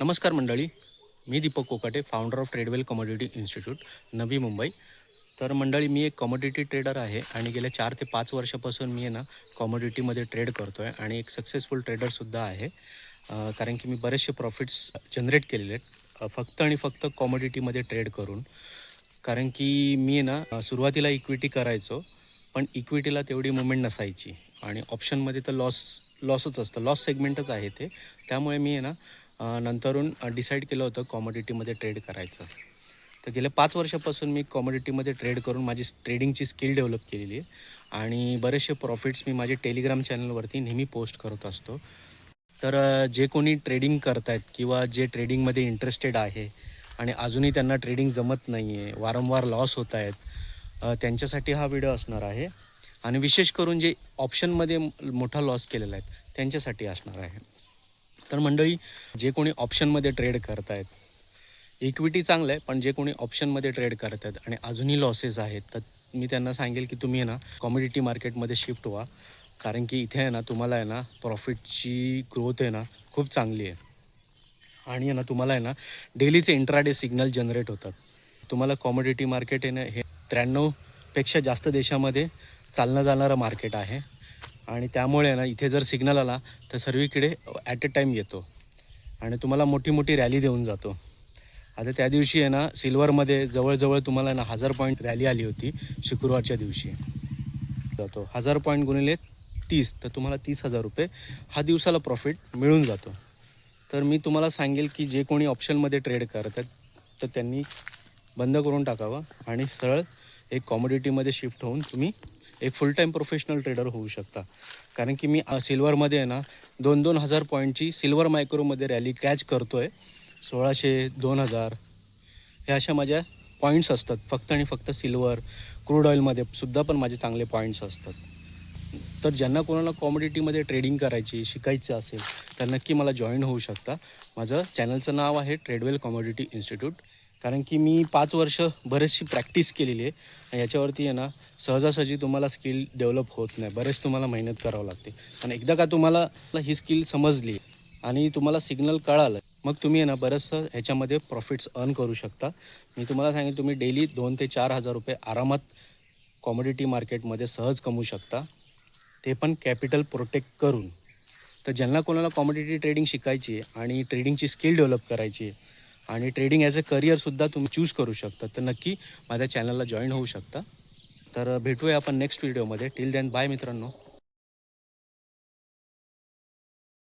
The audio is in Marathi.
नमस्कार मंडळी. मी Deepak Kokate founder of Tradewell commodity institute Navi Mumbai. तर मंडळी मी एक कमोडिटी ट्रेडर आहे आणि गेल्या चार ते पाच वर्षापासून मी आहे ना कमोडिटीमध्ये ट्रेड करतो आहे आणि एक सक्सेसफुल ट्रेडरसुद्धा आहे. कारण की मी बरेचसे प्रॉफिट्स जनरेट केलेले आहेत. फक्त आणि फक्त कॉमोडिटीमध्ये ट्रेड करून. कारण की मी आहे ना सुरुवातीला इक्विटी करायचो पण इक्विटीला तेवढी मुवमेंट नसायची. आणि ऑप्शनमध्ये तर लॉस लॉसच असतं. लॉस सेगमेंटच आहे ते. त्यामुळे मी आहे ना नंतरून डिसाईड केलं होतं कॉमोडिटीमध्ये ट्रेड करायचं. तर गेल्या पाच वर्षापासून मी कॉमोडिटीमध्ये ट्रेड करून माझी ट्रेडिंगची स्किल डेव्हलप केलेली आहे. आणि बरेचसे प्रॉफिट्स मी माझे टेलिग्राम चॅनलवरती नेहमी पोस्ट करत असतो. तर जे कोणी ट्रेडिंग करतायत किंवा जे ट्रेडिंगमध्ये इंटरेस्टेड आहे आणि अजूनही त्यांना ट्रेडिंग जमत नाही आहे वारंवार लॉस होत आहेत त्यांच्यासाठी हा व्हिडिओ असणार आहे. आणि विशेष करून जे ऑप्शनमध्ये मोठा लॉस केलेला आहे त्यांच्यासाठी असणार आहे. तर मंडळी जे कोणी ऑप्शनमध्ये ट्रेड करतायत इक्विटी चांगलं आहे पण जे कोणी ऑप्शनमध्ये ट्रेड करत आहेत आणि अजूनही लॉसेस आहेत तर मी त्यांना सांगेल की तुम्ही आहे ना कॉमोडिटी मार्केटमध्ये शिफ्ट व्हा. कारण की इथे आहे ना तुम्हाला आहे ना प्रॉफिटची ग्रोथ आहे ना खूप चांगली आहे. आणि आहे ना तुम्हाला आहे ना डेलीचे इंट्राडे सिग्नल जनरेट होतात. तुम्हाला कॉमोडिटी मार्केट आहे ना हे त्र्याण्णवपेक्षा जास्त देशामध्ये चालणं जाणारं मार्केट आहे. आणि त्यामुळे आहे ना इथे जर सिग्नल आला तर सर्वीकडे ॲट अ टाईम येतो. आणि तुम्हाला मोठी मोठी रॅली देऊन जातो. आता त्या दिवशी आहे ना सिल्वरमध्ये जवळजवळ तुम्हाला ना हजार पॉईंट रॅली आली होती शुक्रवारच्या दिवशी. जातो. हजार पॉईंट गुणिले तीस तर तुम्हाला तीस हजार रुपये हा दिवसाला प्रॉफिट मिळून जातो. तर मी तुम्हाला सांगेल की जे कोणी ऑप्शनमध्ये ट्रेड करतात तर त्यांनी बंद करून टाकावं आणि सरळ एक कॉमोडिटीमध्ये शिफ्ट होऊन तुम्ही एक फुल टाईम प्रोफेशनल ट्रेडर होऊ शकता. कारण की मी सिल्वरमध्ये आहे ना दोन दोन हजार पॉईंटची सिल्वर मायक्रोमध्ये रॅली कॅच करतो आहे सोळाशे दोन हजार. ह्या अशा माझ्या पॉईंट्स असतात. फक्त आणि फक्त सिल्वर क्रूड ऑइलमध्ये सुद्धा पण माझे चांगले पॉईंट्स असतात. तर ज्यांना कोणाला कॉमोडिटीमध्ये ट्रेडिंग करायची शिकायचं असेल तर नक्की मला जॉईन होऊ शकता. माझं चॅनलचं नाव आहे ट्रेडवेल कॉमोडिटी इन्स्टिट्यूट कारण की मी पाच वर्ष बरेचशी प्रॅक्टिस केलेली आहे. याच्यावरती आहे ना सहजासहजी तुम्हाला स्किल डेव्हलप होत नाही. बरेच तुम्हाला मेहनत करावं लागते. आणि एकदा का तुम्हाला ही स्किल समजली आणि तुम्हाला सिग्नल कळालं मग तुम्ही आहे ना बरंचसं ह्याच्यामध्ये प्रॉफिट्स अर्न करू शकता. मी तुम्हाला सांगेन तुम्ही डेली दोन ते चार हजार रुपये आरामात कॉमोडिटी मार्केटमध्ये सहज कमवू शकता. ते पण कॅपिटल प्रोटेक्ट करून. तर ज्यांना कोणाला कॉमोडिटी ट्रेडिंग शिकायची आहे आणि ट्रेडिंगची स्किल डेव्हलप करायची आहे आणि ट्रेडिंग ॲज अ करिअरसुद्धा तुम्ही चूज करू शकता. तर नक्की माझ्या चॅनलला जॉईन होऊ शकता. तर भेटूया आपण नेक्स्ट व्हिडिओमध्ये टिल दॅन बाय मित्रांनो.